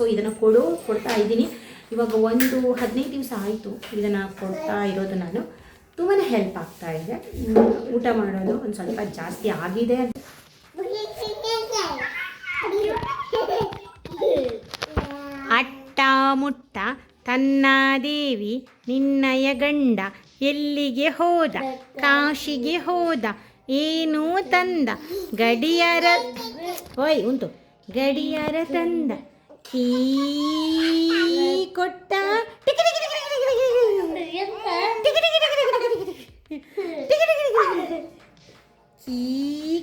So ಇದನ್ನು ಕೊಡು, ಕೊಡ್ತಾ ಇದ್ದೀನಿ. ಇವಾಗ ಒಂದು ಹದಿನೈದು ದಿವಸ ಆಯಿತು ಇದನ್ನು ಕೊಡ್ತಾ ಇರೋದು ನಾನು. ತುಂಬಾ ಹೆಲ್ಪ್ ಆಗ್ತಾ ಇದೆ. ಊಟ ಮಾಡೋದು ಒಂದು ಸ್ವಲ್ಪ ಜಾಸ್ತಿ ಆಗಿದೆ ಅಂತ. ಅಟ್ಟ ಮುಟ್ಟ, ತನ್ನ ದೇವಿ ನಿನ್ನಯ ಗಂಡ ಎಲ್ಲಿಗೆ ಹೋದ, ಕಾಶಿಗೆ ಹೋದ, ಏನೂ ತಂದ, ಗಡಿಯಾರ ಓಯ್, ಉಂಟು. ಗಡಿಯಾರ ತಂದ. കീ കൊട്ട കീ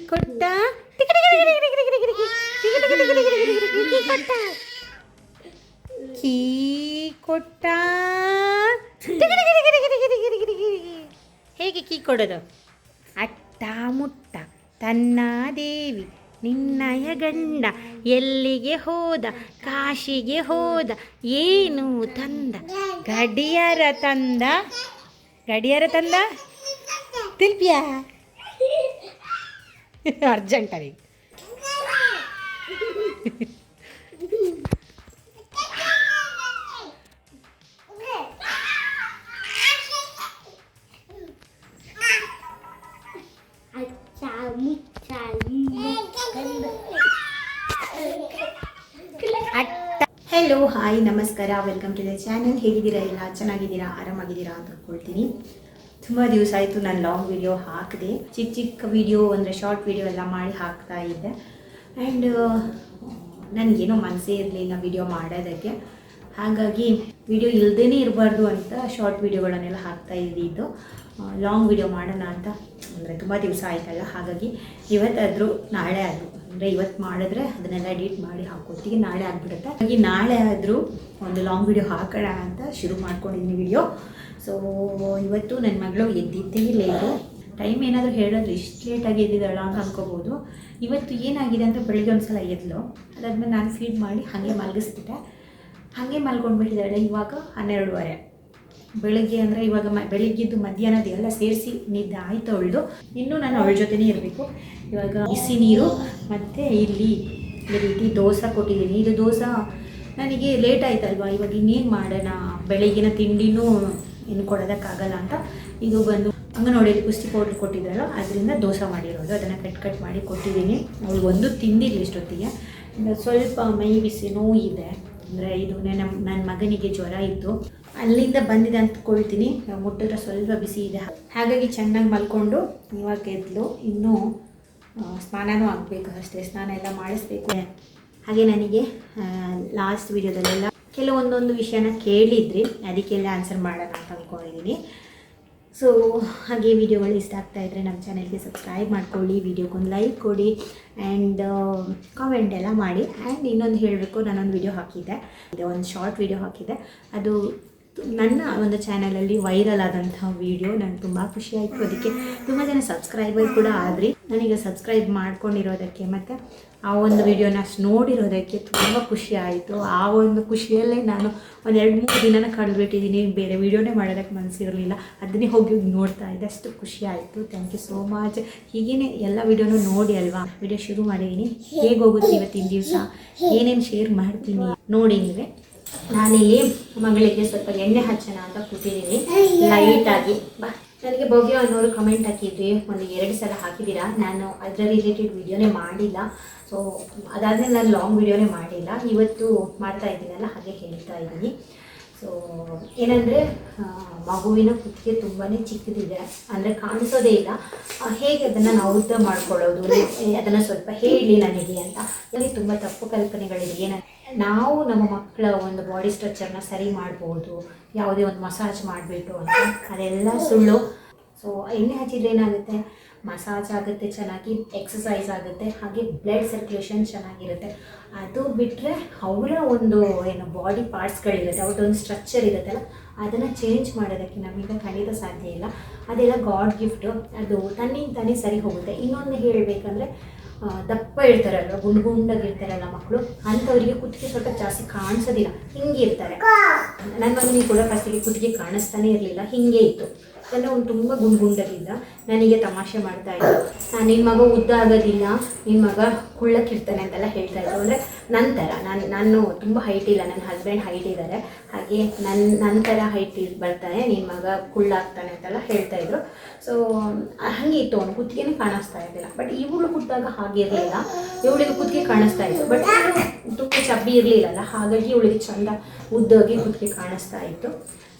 കൊട്ട കീ കൊട്ട ಹೇಗೆ ಕೀ ಕೊಡೋದು ಅಟ್ಟ ಮುಟ್ಟ ತನ್ನ ದೇವಿ ನಿನ್ನಯ ಗಂಡ ಎಲ್ಲಿಗೆ ಹೋದ? ಕಾಶಿಗೆ ಹೋದ? ಏನು ತಂದ? ಗಡಿಯಾರ ತಂದ? ಗಡಿಯಾರ ತಂದ? ತಿಲ್ಪಿಯಾ? ಅರ್ಜೆಂಟಾಗಿ ಹೆಲೋ ಹಾಯ್ ನಮಸ್ಕಾರ ವೆಲ್ಕಮ್ ಟು ದ ಚಾನಲ್ ಹೇಗಿದ್ದೀರಾ ಎಲ್ಲ? ಚೆನ್ನಾಗಿದ್ದೀರಾ? ಆರಾಮಾಗಿದ್ದೀರಾ ಅಂತ ಅಂದ್ಕೊಳ್ತೀನಿ. ತುಂಬ ದಿವಸ ಆಯಿತು, ನಾನು ಲಾಂಗ್ ವಿಡಿಯೋ ಹಾಕಿದೆ. ಚಿಕ್ಕ ಚಿಕ್ಕ ವಿಡಿಯೋ ಅಂದರೆ ಶಾರ್ಟ್ ವಿಡಿಯೋ ಎಲ್ಲ ಮಾಡಿ ಹಾಕ್ತಾ ಇದ್ದೆ. ಆ್ಯಂಡ್ ನನಗೇನೋ ಮನಸ್ಸೇ ಇರಲಿಲ್ಲ ವಿಡಿಯೋ ಮಾಡೋದಕ್ಕೆ. ಹಾಗಾಗಿ ವಿಡಿಯೋ ಇಲ್ಲದೇ ಇರಬಾರ್ದು ಅಂತ ಶಾರ್ಟ್ ವಿಡಿಯೋಗಳನ್ನೆಲ್ಲ ಹಾಕ್ತಾ ಇದ್ದಿದ್ದು. ಲಾಂಗ್ ವಿಡಿಯೋ ಮಾಡೋಣ ಅಂತ ಅಂದರೆ ತುಂಬ ದಿವಸ ಆಯ್ತಲ್ಲ, ಹಾಗಾಗಿ ಇವತ್ತಾದರೂ ನಾಳೆ ಆದರೂ ಅಂದರೆ ಇವತ್ತು ಮಾಡಿದ್ರೆ ಅದನ್ನೆಲ್ಲ ಎಡಿಟ್ ಮಾಡಿ ಹಾಕೋತಿಗೆ ನಾಳೆ ಆಗಿಬಿಡುತ್ತೆ. ಹಾಗಾಗಿ ನಾಳೆ ಆದರೂ ಒಂದು ಲಾಂಗ್ ವಿಡಿಯೋ ಹಾಕೋಣ ಅಂತ ಶುರು ಮಾಡ್ಕೊಂಡಿದ್ದೀನಿ ವಿಡಿಯೋ ಸೊ ಇವತ್ತು ನನ್ನ ಮಗಳು ಎದ್ದಿದ್ದೇ ಲೇಟು ಟೈಮ್ ಏನಾದರೂ ಹೇಳೋದು ಇಷ್ಟು ಲೇಟಾಗಿ ಎದ್ದಿದ್ದಾಳ ಅಂತ ಅನ್ಕೋಬೋದು. ಇವತ್ತು ಏನಾಗಿದೆ ಅಂತ ಬೆಳಿಗ್ಗೆ ಒಂದು ಸಲ ಎದ್ಲು. ಅದಾದ್ಮೇಲೆ ನಾನು ಫೀಡ್ ಮಾಡಿ ಹಾಗೆ ಮಲಗಿಸ್ಬಿಟ್ಟೆ. ಹಾಗೆ ಮಲ್ಕೊಂಡ್ಬಿಟ್ಟಿದ್ದಾಳೆ ಇವಾಗ ಹನ್ನೆರಡುವರೆ. ಬೆಳಗ್ಗೆ ಅಂದರೆ ಇವಾಗ ಮ, ಬೆಳಿಗ್ಗೆದ್ದು ಮಧ್ಯಾಹ್ನದ ಎಲ್ಲ ಸೇರಿಸಿ ನಿದ್ದೆ ಆಯ್ತು ಅವಳದು ಇನ್ನೂ ನಾನು ಅವಳ ಜೊತೆನೇ ಇರಬೇಕು. ಇವಾಗ ಬಿಸಿ ನೀರು ಮತ್ತು ಇಲ್ಲಿ ಈ ರೀತಿ ದೋಸೆ ಕೊಟ್ಟಿದ್ದೀನಿ. ಇದು ದೋಸೆ ನನಗೆ ಲೇಟ್ ಆಯ್ತಲ್ವಾ? ಇವಾಗ ಇನ್ನೇನು ಮಾಡೋಣ? ಬೆಳಗಿನ ತಿಂಡಿನೂ ಇನ್ನು ಕೊಡೋದಕ್ಕಾಗಲ್ಲ ಅಂತ ಇದು ಬಂದು ಅಂಗನವಾಡಿಯಲ್ಲಿ ಕುಸ್ತಿ ಪೌಡ್ರ್ ಕೊಟ್ಟಿದ್ದಾಳೋ ಅದರಿಂದ ದೋಸೆ ಮಾಡಿರೋದು. ಅದನ್ನು ಕಟ್ ಕಟ್ ಮಾಡಿ ಕೊಟ್ಟಿದ್ದೀನಿ. ಅವಳು ಒಂದು ತಿಂದಿಲ್ಲ ಇಷ್ಟೊತ್ತಿಗೆ. ಸ್ವಲ್ಪ ಮೈ ಬಿಸಿ ನೋವಿದೆ ಅಂದರೆ ಇದು ನನ್ನ ನನ್ನ ಮಗನಿಗೆ ಜ್ವರ ಇತ್ತು. ಅಲ್ಲಿಂದ ಬಂದಿದೆ ಅಂದ್ಕೊಳ್ತೀನಿ ಮುಟ್ಟಿದ್ರೆ ಸ್ವಲ್ಪ ಬಿಸಿ ಇದೆ. ಹಾಗಾಗಿ ಚೆನ್ನಾಗಿ ಮಲ್ಕೊಂಡು ಇವಾಗ ಎದ್ಲು. ಇನ್ನೂ ಸ್ನಾನನೂ ಆಗಬೇಕು ಅಷ್ಟೇ. ಸ್ನಾನ ಎಲ್ಲ ಮಾಡಿಸ್ಬೇಕು. ಹಾಗೆ ನನಗೆ ಲಾಸ್ಟ್ ವಿಡಿಯೋದಲ್ಲೆಲ್ಲ ಕೆಲವೊಂದೊಂದು ವಿಷಯನ ಕೇಳಿದ್ರಿ. ಅದಕ್ಕೆಲ್ಲ ಆನ್ಸರ್ ಮಾಡೋಣ ಅಂತ ಅಂದ್ಕೊಂಡಿದ್ದೀನಿ ಸೊ ಹಾಗೆ ವಿಡಿಯೋಗಳು ಇಷ್ಟ ಆಗ್ತಾ ಇದ್ದರೆ ನಮ್ಮ ಚಾನೆಲ್ಗೆ ಸಬ್ಸ್ಕ್ರೈಬ್ ಮಾಡ್ಕೊಳ್ಳಿ, ವಿಡಿಯೋಗೊಂದು ಲೈಕ್ ಕೊಡಿ ಆ್ಯಂಡ್ ಕಾಮೆಂಟ್ ಎಲ್ಲ ಮಾಡಿ. ಆ್ಯಂಡ್ ಇನ್ನೊಂದು ಹೇಳಬೇಕು, ನಾನೊಂದು ವಿಡಿಯೋ ಹಾಕಿದ್ದೆ. ಒಂದು ಶಾರ್ಟ್ ವಿಡಿಯೋ ಹಾಕಿದ್ದೆ. ಅದು ನನ್ನ ಒಂದು ಚಾನಲಲ್ಲಿ ವೈರಲ್ ಆದಂತಹ ವಿಡಿಯೋ ನನಗೆ ತುಂಬ ಖುಷಿ ಆಯಿತು. ಅದಕ್ಕೆ ತುಂಬ ಜನ ಸಬ್ಸ್ಕ್ರೈಬರ್ ಕೂಡ ಆದ್ರಿ. ನನಗೆ ಸಬ್ಸ್ಕ್ರೈಬ್ ಮಾಡ್ಕೊಂಡಿರೋದಕ್ಕೆ ಮತ್ತು ಆ ಒಂದು ವಿಡಿಯೋನ ನೋಡಿರೋದಕ್ಕೆ ತುಂಬ ಖುಷಿ ಆಯಿತು. ಆ ಒಂದು ಖುಷಿಯಲ್ಲೇ ನಾನು ಒಂದು ಎರಡು ಮೂರು ದಿನನ ಕಳೆದ್ಬಿಟ್ಟಿದ್ದೀನಿ ಬೇರೆ ವಿಡಿಯೋನೇ ಮಾಡೋದಕ್ಕೆ ಮನಸ್ಸಿರಲಿಲ್ಲ ಅದನ್ನೇ ಹೋಗಿ ನೋಡ್ತಾ ಇದ್ದೆ. ಅಷ್ಟು ಖುಷಿ ಆಯಿತು. ಥ್ಯಾಂಕ್ ಯು ಸೋ ಮಚ್ ಹೀಗೇನೆ ಎಲ್ಲ ವಿಡಿಯೋನು ನೋಡಿ ಅಲ್ವಾ? ವಿಡಿಯೋ ಶುರು ಮಾಡಿದ್ದೀನಿ ಹೇಗೆ ಹೋಗುತ್ತೆ ಇವತ್ತಿನ ದಿವಸ? ಏನೇನು ಶೇರ್ ಮಾಡ್ತೀನಿ? ನೋಡಿ ನಾನಿಲ್ಲಿ ಮಗಳಿಗೆ ಸ್ವಲ್ಪ ಎಣ್ಣೆ ಹಚ್ಚೋಣ ಅಂತ ಕೂತಿದ್ದೀನಿ. ಲೈಟಾಗಿ. ಬಾ. ನನಗೆ ಭವ್ಯ ಅನ್ನೋರು ಕಮೆಂಟ್ ಹಾಕಿದ್ರಿ ಒಂದು ಎರಡು ಸಲ ಹಾಕಿದ್ದೀರಾ? ನಾನು ಅದರ ರಿಲೇಟೆಡ್ ವಿಡಿಯೋನೇ ಮಾಡಿಲ್ಲ. ಸೊ ಅದಾದಮೇಲೆ ನಾನು ಲಾಂಗ್ ವಿಡಿಯೋನೇ ಮಾಡಿಲ್ಲ. ಇವತ್ತು ಮಾಡ್ತಾ ಇದ್ದೀನಲ್ಲ, ಹಾಗೆ ಹೇಳ್ತಾ ಇದ್ದೀನಿ. ಸೊ ಏನಂದರೆ ಮಗುವಿನ ಕುತ್ತಿಗೆ ತುಂಬಾ ಚಿಕ್ಕದಿದೆ. ಅಂದರೆ ಕಾಣಿಸೋದೇ ಇಲ್ಲ. ಹೇಗೆ ಅದನ್ನು ನಾವು ಉದ್ದ ಮಾಡ್ಕೊಳ್ಳೋದು? ಅದನ್ನು ಸ್ವಲ್ಪ ಹೇಳಿ ನನಗೆ ಅಂತ. ಅಲ್ಲಿ ತುಂಬ ತಪ್ಪು ಕಲ್ಪನೆಗಳಿದೆ. ಏನಂತ ನಾವು ನಮ್ಮ ಮಕ್ಕಳ ಒಂದು ಬಾಡಿ ಸ್ಟ್ರಕ್ಚರ್ನ ಸರಿ ಮಾಡ್ಬೋದು. ಯಾವುದೇ ಒಂದು ಮಸಾಜ್ ಮಾಡಿಬಿಟ್ಟು ಅಂತ. ಅದೆಲ್ಲ ಸುಳ್ಳು. ಸೊ ಎಣ್ಣೆ ಹಚ್ಚಿದ್ರೆ ಏನಾಗುತ್ತೆ? ಮಸಾಜ್ ಆಗುತ್ತೆ, ಚೆನ್ನಾಗಿ ಎಕ್ಸಸೈಸ್ ಆಗುತ್ತೆ, ಹಾಗೆ ಬ್ಲಡ್ ಸರ್ಕ್ಯುಲೇಷನ್ ಚೆನ್ನಾಗಿರುತ್ತೆ. ಅದು ಬಿಟ್ಟರೆ ಅವರ ಒಂದು ಏನು ಬಾಡಿ ಪಾರ್ಟ್ಸ್ಗಳಿರುತ್ತೆ ಅವ್ರದ್ದೊಂದು ಸ್ಟ್ರಕ್ಚರ್ ಇರುತ್ತಲ್ಲ, ಅದನ್ನು ಚೇಂಜ್ ಮಾಡೋದಕ್ಕೆ ನಮಗೆ ಖಂಡಿತ ಸಾಧ್ಯ ಇಲ್ಲ. ಅದೆಲ್ಲ ಗಾಡ್ ಗಿಫ್ಟು ಅದು ತನ್ನಿಂದ ತಾನೇ ಸರಿ ಹೋಗುತ್ತೆ. ಇನ್ನೊಂದು ಹೇಳಬೇಕಂದ್ರೆ ದಪ್ಪ ಇರ್ತಾರಲ್ವ, ಗುಂಡು ಗುಂಡಾಗಿರ್ತಾರಲ್ಲ ಮಕ್ಕಳು ಅಂಥವರಿಗೆ ಕುತ್ತಿಗೆ ಸ್ವಲ್ಪ ಜಾಸ್ತಿ ಕಾಣಿಸೋದಿಲ್ಲ. ಹಿಂಗೆ ಇರ್ತಾರೆ. ನನ್ನ ಮಗನಿಗೆ ಕೂಡ ಫಸ್ಟಿಗೆ ಕುತ್ತಿಗೆ ಕಾಣಿಸ್ತಾನೆ ಇರಲಿಲ್ಲ, ಹಿಂಗೆ ಇತ್ತು. ಅಂದರೆ ಅವ್ನು ತುಂಬ ಗುಂಡು ಗುಂಡಲಿಲ್ಲ ನನಗೆ ತಮಾಷೆ ಮಾಡ್ತಾ ಇದ್ದ. ನಿನ್ನ ಮಗ ಉದ್ದ ಆಗೋದಿಲ್ಲ ನಿನ್ನ ಮಗ ಕುಳ್ಳಕ್ಕಿರ್ತಾನೆ ಅಂತೆಲ್ಲ ಹೇಳ್ತಾ ಇದ್ದರು ಅಂದರೆ ನನ್ನ ಥರ ನಾನು ನಾನು ತುಂಬ ಹೈಟ್ ಇಲ್ಲ ನನ್ನ ಹಸ್ಬೆಂಡ್ ಹೈಟ್ ಇದ್ದಾರೆ ಹಾಗೆ ನನ್ನ ನನ್ನ ಥರ ಹೈಟ್ ಬರ್ತಾನೆ ನಿನ್ನ ಮಗ ಕುಳ್ಳಾಗ್ತಾನೆ ಅಂತೆಲ್ಲ ಹೇಳ್ತಾ ಇದ್ರು. ಸೊ ಹಾಗೆ ಇತ್ತು ಅವನು. ಕುತ್ತಿಗೆನೇ ಕಾಣಿಸ್ತಾ ಇದ್ದಿಲ್ಲ ಬಟ್ ಇವಳು ಹುಟ್ಟಾಗ ಹಾಗೆ ಇರಲಿಲ್ಲ. ಇವಳಿಗೆ ಕುತ್ತಿಗೆ ಕಾಣಿಸ್ತಾ ಇತ್ತು. ಬಟ್ ತುಂಬ ಚಬ್ಬಿ ಇರಲಿಲ್ಲಲ್ಲ ಹಾಗಾಗಿ ಇವಳಿಗೆ ಚಂದ ಉದ್ದೋಗಿ ಕುತ್ತಿಗೆ ಕಾಣಿಸ್ತಾ ಇತ್ತು.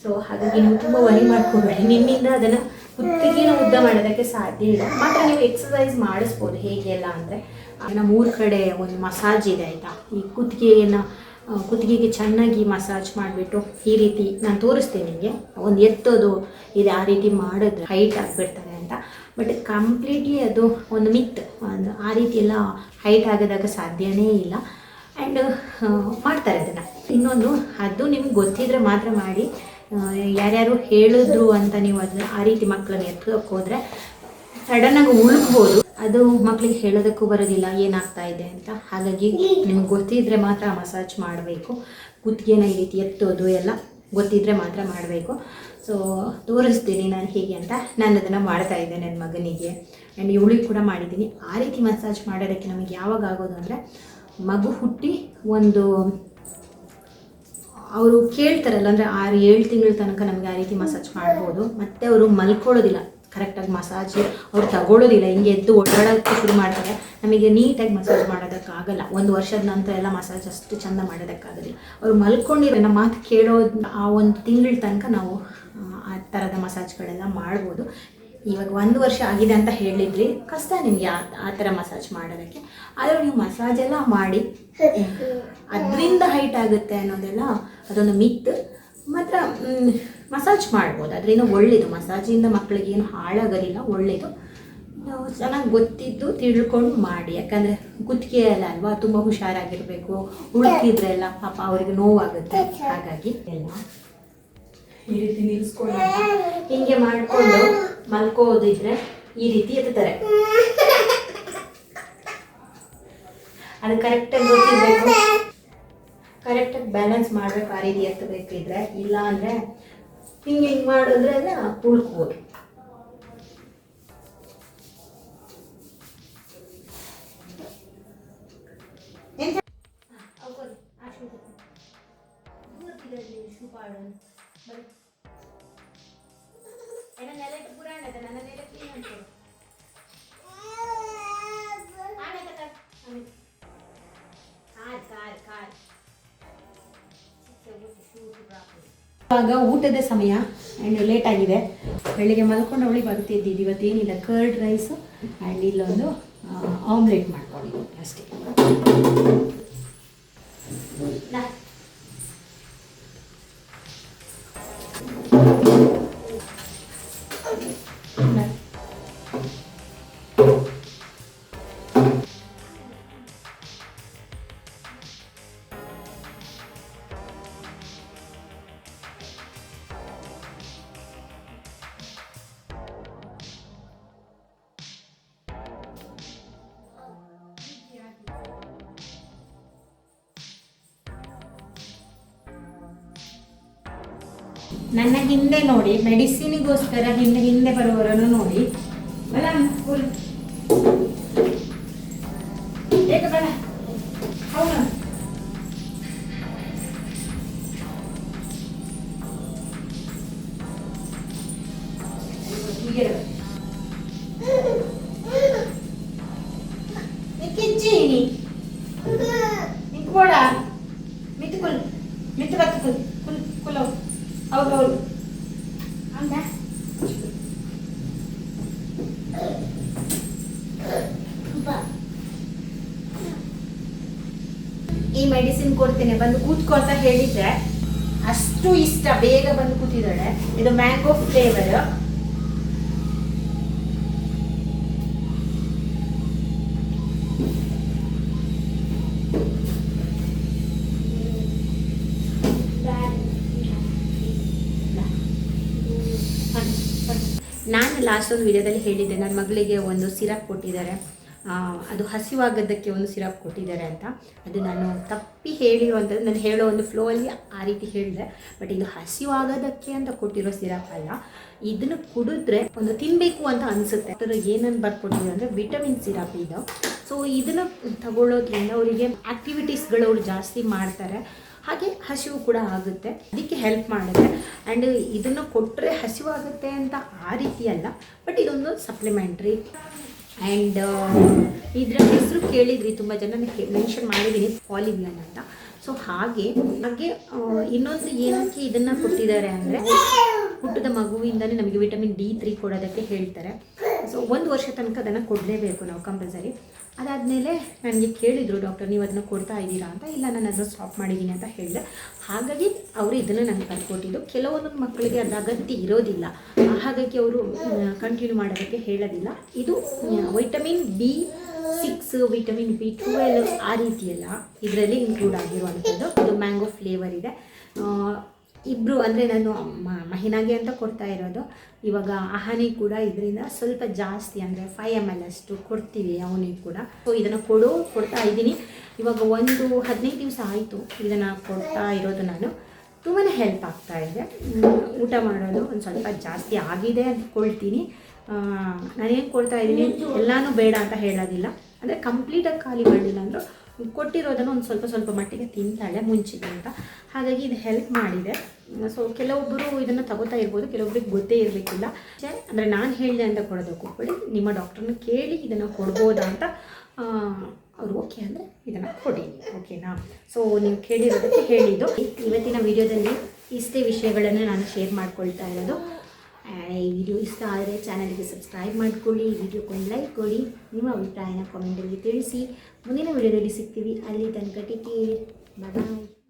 ಸೊ ಹಾಗಾಗಿ ನೀವು ತುಂಬ ವರಿ ಮಾಡ್ಕೋಬೇಡಿ. ನಿಮ್ಮಿಂದ ಅದನ್ನು ಕುತ್ತಿಗೆನ ಉದ್ದ ಮಾಡೋದಕ್ಕೆ ಸಾಧ್ಯ ಇಲ್ಲ. ಮಾತ್ರ ನೀವು ಎಕ್ಸಸೈಸ್ ಮಾಡಿಸ್ಬೋದು ಹೇಗೆ ಎಲ್ಲ ಅಂದರೆ. ನಮ್ಮ ಊರ ಕಡೆ ಒಂದು ಮಸಾಜ್ ಇದೆ ಆಯಿತಾ? ಈ ಕುತ್ತಿಗೆಯನ್ನು ಕುತ್ತಿಗೆಗೆ ಚೆನ್ನಾಗಿ ಮಸಾಜ್ ಮಾಡಿಬಿಟ್ಟು ಈ ರೀತಿ ನಾನು ತೋರಿಸ್ತೀನಿ ನಿಮಗೆ. ಒಂದು ಎತ್ತೋದು ಇದು, ಆ ರೀತಿ ಮಾಡಿದ್ರೆ ಹೈಟ್ ಆಗಿಬಿಡ್ತಾರೆ ಅಂತ. ಬಟ್ ಕಂಪ್ಲೀಟ್ಲಿ ಅದು ಒಂದು ಮಿತ್ ಒಂದು ಆ ರೀತಿ ಎಲ್ಲ ಹೈಟ್ ಆಗೋದಾಗ ಸಾಧ್ಯನೇ ಇಲ್ಲ. ಆ್ಯಂಡ್ ಮಾಡ್ತಾರೆ ಅದನ್ನು. ಇನ್ನೊಂದು, ಅದು ನಿಮ್ಗೆ ಗೊತ್ತಿದ್ರೆ ಮಾತ್ರ ಮಾಡಿ. ಯಾರ್ಯಾರು ಹೇಳಿದ್ರು ಅಂತ ನೀವು ಅದನ್ನ ಆ ರೀತಿ ಮಕ್ಕಳನ್ನ ಎತ್ಕೋಕ್ ಹೋದ್ರೆ ಸಡನ್ ಸಡನ್ನಾಗಿ ಉಳುಕ್ಬೋದು ಅದು ಮಕ್ಕಳಿಗೆ ಹೇಳೋದಕ್ಕೂ ಬರೋದಿಲ್ಲ, ಏನಾಗ್ತಾ ಇದೆ ಅಂತ. ಹಾಗಾಗಿ ನಿಮ್ಗೆ ಗೊತ್ತಿದ್ರೆ ಮಾತ್ರ ಮಸಾಜ್ ಮಾಡಬೇಕು. ಕುತ್ತಿಗೆನ ಈ ರೀತಿ ಎತ್ತೋದು ಎಲ್ಲ ಗೊತ್ತಿದ್ರೆ ಮಾತ್ರ ಮಾಡಬೇಕು. ಸೊ ತೋರಿಸ್ತೀನಿ ನಾನು ಹೇಗೆ ಅಂತ. ನಾನು ಅದನ್ನು ಮಾಡ್ತಾ ಇದ್ದೆ ನನ್ನ ಮಗನಿಗೆ. ಆ್ಯಂಡ್ ಇವಳಿಗೆ ಕೂಡ ಮಾಡಿದ್ದೀನಿ. ಆ ರೀತಿ ಮಸಾಜ್ ಮಾಡೋದಕ್ಕೆ ನಮಗೆ ಯಾವಾಗ ಆಗೋದು ಅಂದರೆ ಮಗು ಹುಟ್ಟಿ ಒಂದು ಅವರು ಕೇಳ್ತಾರಲ್ಲ, ಅಂದರೆ ಆರು ಏಳು ತಿಂಗಳ ತನಕ ನಮಗೆ ಆ ರೀತಿ ಮಸಾಜ್ ಮಾಡ್ಬೋದು. ಮತ್ತು ಅವರು ಮಲ್ಕೊಳ್ಳೋದಿಲ್ಲ ಕರೆಕ್ಟಾಗಿ ಮಸಾಜ್ ಅವ್ರು ತಗೊಳ್ಳೋದಿಲ್ಲ, ಹಿಂಗೆ ಎದ್ದು ಓಡಾಡೋಕ್ಕೆ ಶುರು ಮಾಡ್ತಾರೆ. ನಮಗೆ ನೀಟಾಗಿ ಮಸಾಜ್ ಮಾಡೋದಕ್ಕಾಗಲ್ಲ. ಒಂದು ವರ್ಷದ ನಂತರ ಎಲ್ಲ ಮಸಾಜ್ ಅಷ್ಟು ಚೆಂದ ಮಾಡೋದಕ್ಕಾಗೋದಿಲ್ಲ. ಅವ್ರು ಮಲ್ಕೊಂಡಿರೋ ನಮ್ಮ ಮಾತು ಕೇಳೋ ಆ ಒಂದು ತಿಂಗಳ ತನಕ ನಾವು, ಆ ಥರದ ಮಸಾಜ್ಗಳೆಲ್ಲ ಮಾಡ್ಬೋದು. ಇವಾಗ ಒಂದು ವರ್ಷ ಆಗಿದೆ ಅಂತ ಹೇಳಿದ್ರಿ ಕಷ್ಟ ನಿಮಗೆ ಆ ಥರ ಮಸಾಜ್ ಮಾಡೋದಕ್ಕೆ. ಆದರೆ ನೀವು ಮಸಾಜ್ ಎಲ್ಲ ಮಾಡಿ, ಅದರಿಂದ ಹೈಟ್ ಆಗುತ್ತೆ ಅನ್ನೋದೆಲ್ಲ ಅದೊಂದು ಮಿತ್ ಮಾತ್ರ ಮಸಾಜ್ ಮಾಡ್ಬೋದು. ಅದರಿಂದ ಒಳ್ಳೇದು. ಮಸಾಜಿಂದ ಮಕ್ಕಳಿಗೆ ಏನು ಹಾಳಾಗೋದಿಲ್ಲ, ಒಳ್ಳೇದು. ಚೆನ್ನಾಗಿ ಗೊತ್ತಿದ್ದು ತಿಳ್ಕೊಂಡು ಮಾಡಿ. ಯಾಕಂದರೆ ಗುತ್ತಿಗೆ ಅಲ್ಲ ಅಲ್ವಾ, ತುಂಬ ಹುಷಾರಾಗಿರಬೇಕು. ಉಳುಕಿದ್ರೆ ಎಲ್ಲ ಪಾಪ ಅವ್ರಿಗೆ ನೋವಾಗುತ್ತೆ. ಹಾಗಾಗಿ ಎಲ್ಲ. ಈ ರೀತಿ ನಿಲ್ಸ್ಕೊಂಡು ಹಿಂಗೆ ಮಾಡಿಕೊಂಡು ಮಲ್ಕೋದಿದ್ರೆ ಈ ರೀತಿ ಎತ್ತಾರೆ. ಅದು ಕರೆಕ್ಟಾಗಿ ಗೊತ್ತಿರಬೇಕು. ಕರೆಕ್ಟಾಗಿ ಬ್ಯಾಲೆನ್ಸ್ ಮಾಡಬೇಕು ಆ ರೀತಿ ಎತ್ತಬೇಕಿದ್ರೆ ಇಲ್ಲ ಅಂದರೆ ಹಿಂಗೆ ಹಿಂಗೆ ಮಾಡಿದ್ರೆ ಅದನ್ನ ಇವಾಗ ಊಟದ ಸಮಯ ಆ್ಯಂಡ್ ಲೇಟ್ ಆಗಿದೆ. ಬೆಳಿಗ್ಗೆ ಮಲ್ಕೊಂಡು ಅವಳಿಗೆ ಬರ್ತಿದ್ದಿದ್ದು ಇವತ್ತೇನಿಲ್ಲ ಕರ್ಡ್ ರೈಸು ಆ್ಯಂಡ್ ಇಲ್ಲೊಂದು ಆಮ್ಲೆಟ್ ಮಾಡ್ಕೊಂಡಿದ್ದೀನಿ ಅಷ್ಟೇ. ನನ್ನ ಹಿಂದೆ ನೋಡಿ ಮೆಡಿಸಿನಿಗೋಸ್ಕರ ಹಿಂದೆ ಹಿಂದೆ ಬರುವವರನ್ನು ನೋಡಿ. ಬಲ ಏಕ ಬಲ. ಹೌದು. ಕಿಚ್ಚೀನಿ ನಿಂತ್ಕೋಡ ಮಿತ್ಕುಲ್ ಮಿತ್ ಕುಲ್ ಕುಲ್ ಕುಲ್ ಹೌದು ಹೌದು ಹೌದ ಈ ಮೆಡಿಸಿನ್ ಕೊಡ್ತೇನೆ. ಬಂದು ಕೂತ್ಕೊ ಅಂತ ಹೇಳಿದ್ರೆ ಅಷ್ಟು ಇಷ್ಟ. ಬೇಗ ಬಂದು ಕೂತಿದ್ದಾಳೆ. ಇದು ಮ್ಯಾಂಗೋ ಫ್ಲೇವರ್ ನಾನು ಲಾಸ್ಟ್ ಒಂದು ವಿಡಿಯೋದಲ್ಲಿ ಹೇಳಿದ್ದೆ ನನ್ನ ಮಗಳಿಗೆ ಒಂದು ಸಿರಪ್ ಕೊಟ್ಟಿದ್ದಾರೆ. ಅದು ಹಸಿವಾಗದ್ದಕ್ಕೆ ಒಂದು ಸಿರಪ್ ಕೊಟ್ಟಿದ್ದಾರೆ ಅಂತ. ಅದು ನಾನು ತಪ್ಪಿ ಹೇಳಿರುವಂಥದ್ದು ನಾನು ಹೇಳೋ ಒಂದು ಫ್ಲೋ ಅಲ್ಲಿ ಆ ರೀತಿ ಹೇಳಿದೆ. ಬಟ್ ಇದು ಹಸಿವಾಗೋದಕ್ಕೆ ಅಂತ ಕೊಟ್ಟಿರೋ ಸಿರಪ್ ಅಲ್ಲ. ಇದನ್ನು ಕುಡಿದ್ರೆ ಒಂದು ತಿನ್ನಬೇಕು ಅಂತ ಅನಿಸುತ್ತೆ. ಅದರ ಏನನ್ನು ಬರ್ಕೊಟ್ಟಿದೆ ಅಂದರೆ ವಿಟಮಿನ್ ಸಿರಪ್ ಇದು. ಸೊ ಇದನ್ನು ತಗೊಳ್ಳೋದ್ರಿಂದ ಅವರಿಗೆ ಆ್ಯಕ್ಟಿವಿಟೀಸ್ಗಳು ಅವರು ಜಾಸ್ತಿ ಮಾಡ್ತಾರೆ. ಹಾಗೆ ಹಸಿವು ಕೂಡ ಆಗುತ್ತೆ. ಅದಕ್ಕೆ ಹೆಲ್ಪ್ ಮಾಡುತ್ತೆ. ಆ್ಯಂಡ್ ಇದನ್ನು ಕೊಟ್ಟರೆ ಹಸಿವಾಗುತ್ತೆ ಅಂತ ಆ ರೀತಿ ಅಲ್ಲ. ಬಟ್ ಇದೊಂದು ಸಪ್ಲಿಮೆಂಟ್ರಿ ಆ್ಯಂಡ್ ಇದರ ಹೆಸರು ಕೇಳಿದ್ವಿ ತುಂಬ ಜನ ಮೆನ್ಷನ್ ಮಾಡಿದ್ದೀನಿ ಪಾಲಿವಿಯನ್ ಅಂತ. ಸೊ ಹಾಗೆ ಹಾಗೆ ಇನ್ನೊಂದು ಏನಕ್ಕೆ ಇದನ್ನು ಕೊಟ್ಟಿದ್ದಾರೆ ಅಂದರೆ ಹುಟ್ಟಿದ ಮಗುವಿಂದಲೇ ನಮಗೆ ವಿಟಮಿನ್ ಡಿ ತ್ರೀ ಕೊಡೋದಕ್ಕೆ ಹೇಳ್ತಾರೆ. ಸೊ ಒಂದು ವರ್ಷ ತನಕ ಅದನ್ನು ಕೊಡಲೇಬೇಕು ನಾವು ಕಂಪಲ್ಸರಿ. ಅದಾದಮೇಲೆ ನನಗೆ ಕೇಳಿದರು, ಡಾಕ್ಟರ್, ನೀವು ಅದನ್ನು ಕೊಡ್ತಾ ಇದ್ದೀರಾ ಅಂತ? ಇಲ್ಲ, ನಾನು ಅದನ್ನು ಸ್ಟಾಪ್ ಮಾಡಿದ್ದೀನಿ ಅಂತ ಹೇಳಿದೆ. ಹಾಗಾಗಿ ಅವರು ಇದನ್ನು ನನಗೆ ಬರ್ಕೊಟ್ಟಿದ್ದು ಕೆಲವೊಂದು ಮಕ್ಕಳಿಗೆ ಅದು ಅಗತ್ಯ ಇರೋದಿಲ್ಲ. ಹಾಗಾಗಿ ಅವರು ಕಂಟಿನ್ಯೂ ಮಾಡೋದಕ್ಕೆ ಹೇಳೋದಿಲ್ಲ. ಇದು vitamin B six vitamin B twelve ಆ ರೀತಿಯೆಲ್ಲ. ಇದರಲ್ಲಿ ಇನ್ಕ್ಲೂಡ್ ಆಗಿರುವಂಥದ್ದು. ಇದು ಮ್ಯಾಂಗೋ ಫ್ಲೇವರ್ ಇದೆ. ಇಬ್ಬರು ಅಂದರೆ ನಾನು ಮಹಿನಾಗೆ ಅಂತ ಕೊಡ್ತಾ ಇರೋದು. ಇವಾಗ ಅಹಾನಿ ಕೂಡ ಇದರಿಂದ ಸ್ವಲ್ಪ ಜಾಸ್ತಿ ಅಂದರೆ ಫೈವ್ ಎಂ ಎಲ್ ಅಷ್ಟು ಕೊಡ್ತೀವಿ ಅವನಿಗೆ ಕೂಡ. ಸೊ ಇದನ್ನು ಕೊಡು ಕೊಡ್ತಾ ಇದ್ದೀನಿ. ಇವಾಗ ಒಂದು ಹದಿನೈದು ದಿವಸ ಆಯಿತು ಇದನ್ನು ಕೊಡ್ತಾ ಇರೋದು ನಾನು. ತುಂಬಾ ಹೆಲ್ಪ್ ಆಗ್ತಾ ಇದೆ. ಊಟ ಮಾಡೋದು ಒಂದು ಸ್ವಲ್ಪ ಜಾಸ್ತಿ ಆಗಿದೆ ಅಂತ ಕೊಳ್ತೀನಿ. ನಾನೇನು ಕೊಡ್ತಾ ಇದ್ದೀನಿ? ಎಲ್ಲನೂ ಬೇಡ ಅಂತ ಹೇಳೋದಿಲ್ಲ. ಅಂದರೆ ಕಂಪ್ಲೀಟಾಗಿ ಖಾಲಿ ಮಾಡಿಲ್ಲ ಅಂದರೂ ಕೊಟ್ಟಿರೋದನ್ನು ಒಂದು ಸ್ವಲ್ಪ ಸ್ವಲ್ಪ ಮಟ್ಟಿಗೆ ತಿಂತಾಳೆ ಮುಂಚಿಗೆ ಅಂತ. ಹಾಗಾಗಿ ಇದು ಹೆಲ್ಪ್ ಮಾಡಿದೆ. ಸೊ ಕೆಲವೊಬ್ಬರು ಇದನ್ನು ತಗೋತಾ ಇರ್ಬೋದು, ಕೆಲವೊಬ್ರಿಗೆ ಗೊತ್ತೇ ಇರಬೇಕಿಲ್ಲ ಅಂದರೆ ನಾನು ಹೇಳಿದೆ ಅಂತ ಕೊಡೋದಕ್ಕೆ ಹೋಗ್ಬೇಡಿ ನಿಮ್ಮ ಡಾಕ್ಟ್ರನ್ನ ಕೇಳಿ ಇದನ್ನು ಕೊಡ್ಬೋದಾ ಅಂತ ಅವರು ಓಕೆ ಅಂದರೆ ಇದನ್ನು ಕೊಡಿ ಓಕೆನಾ ಸೊ ನೀವು ಕೇಳಿರೋದಕ್ಕೆ ಹೇಳಿದ್ದು. ಇವತ್ತಿನ ವಿಡಿಯೋದಲ್ಲಿ ಇಷ್ಟೇ ವಿಷಯಗಳನ್ನು ನಾನು ಶೇರ್ ಮಾಡ್ಕೊಳ್ತಾ ಇರೋದು. ಈ ವಿಡಿಯೋ ಇಷ್ಟ ಆದರೆ ಚಾನಲ್ಗೆ ಸಬ್ಸ್ಕ್ರೈಬ್ ಮಾಡಿಕೊಳ್ಳಿ, ಈ ವಿಡಿಯೋಕ್ಕೊಂದು ಲೈಕ್ ಕೊಡಿ, ನಿಮ್ಮ ಅಭಿಪ್ರಾಯನ ಕಾಮೆಂಟಲ್ಲಿ ತಿಳಿಸಿ. ಮುಂದಿನ ವಿಡಿಯೋದಲ್ಲಿ ಸಿಗ್ತೀವಿ. ಅಲ್ಲಿ ತನಕ ಟೇಕ್ ಬಾಯ್